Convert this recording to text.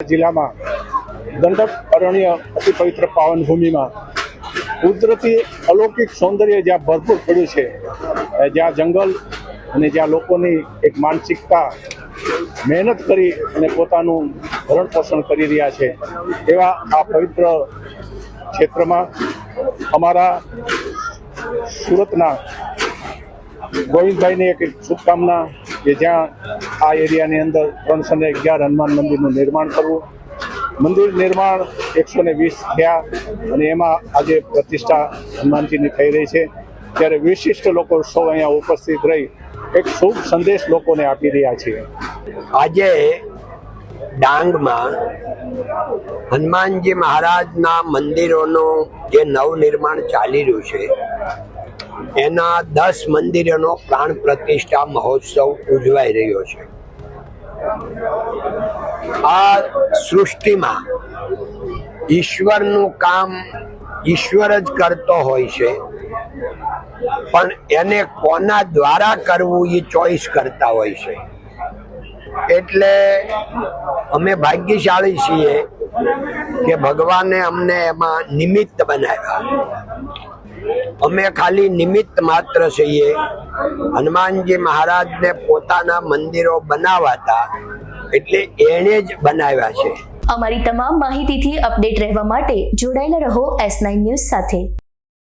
જિલ્લામાં દંડક અરણ્ય અતિ પવિત્ર પાવન ભૂમિમાં કુદરતી અલૌકિક સૌંદર્ય જ્યાં ભરપૂર પડ્યું છે જ્યાં જંગલ અને જ્યાં લોકોની એક માનસિકતા મહેનત કરી અને પોતાનું ભરણ પોષણ કરી રહ્યા છે, એવા આ પવિત્ર ક્ષેત્રમાં અમારા સુરતના ગોવિંદભાઈને એક શુભકામના કે જ્યાં આ એરિયાની અંદર ત્રણસો ને અગિયાર હનુમાન મંદિરનું નિર્માણ કરવું. મંદિર નિર્માણ એકસો ને વીસ થયા અને એમાં આજે પ્રતિષ્ઠા હનુમાનજીની થઈ રહી છે. ત્યારે વિશિષ્ટ લોકો સૌ અહીંયા ઉપસ્થિત રહી એક શુભ સંદેશ લોકોને આપી રહ્યા છીએ. આજે ડાંગમાં હનુમાનજી મહારાજના મંદિરોનું જે નવનિર્માણ ચાલી રહ્યું છે એના દસ મંદિરોનો પ્રાણ પ્રતિષ્ઠા મહોત્સવ ઉજવાઈ રહ્યો છે. આ સૃષ્ટિમાં ઈશ્વરનું કામ ઈશ્વર જ કરતો હોય છે, પણ એને કોના દ્વારા કરવું એ ચોઈસ કરતા હોય છે. એટલે અમે ભાગ્યશાળી છીએ કે ભગવાને અમને એમાં નિમિત્ત બનાવ્યા. અમે ખાલી નિમિત્ત માત્ર છીએ. હનુમાનજી મહારાજને પોતાના મંદિરો બનાવાતા એટલે એણે જ બનાવ્યા છે. અમારી તમામ માહિતીથી અપડેટ રહેવા માટે જોડાયેલા રહો એસ નાઇન ન્યૂઝ સાથે.